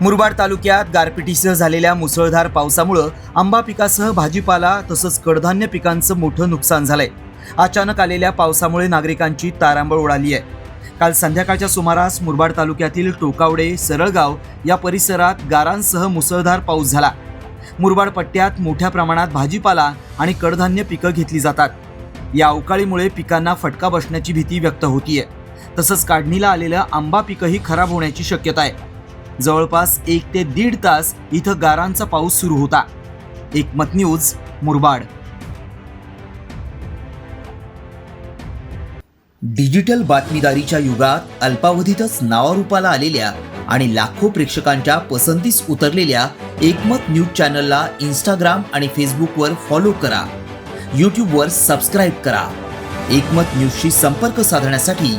मुरबाड तालुक्यात गारपिटीसह झालेल्या मुसळधार पावसामुळं आंबा पिकासह भाजीपाला तसंच कडधान्य पिकांचं मोठं नुकसान झालंय. अचानक आलेल्या पावसामुळे नागरिकांची तारांबळ उडाली आहे. काल संध्याकाळच्या सुमारास मुरबाड तालुक्यातील टोकावडे सरळगाव या परिसरात गारांसह मुसळधार पाऊस झाला. मुरबाड पट्ट्यात मोठ्या प्रमाणात भाजीपाला आणि कडधान्य पिकं घेतली जातात. या अवकाळीमुळे पिकांना फटका बसण्याची भीती व्यक्त होतीये. तसंच काढणीला आलेलं आंबा पिकंही खराब होण्याची शक्यता आहे. जवळपास एक ते दीड तास इथं गारांचा पाऊस सुरू होता. एकमत न्यूज मुरबाड. डिजिटल बातमीदारीच्या युगात अल्पावधीतच नावारूपाला आलेल्या आणि लाखो प्रेक्षकांच्या पसंतीस उतरलेल्या एकमत न्यूज चॅनलला इंस्टाग्राम आणि फेसबुकवर फॉलो करा. यूट्यूबवर सबस्क्राईब करा. एकमत न्यूजशी संपर्क साधण्यासाठी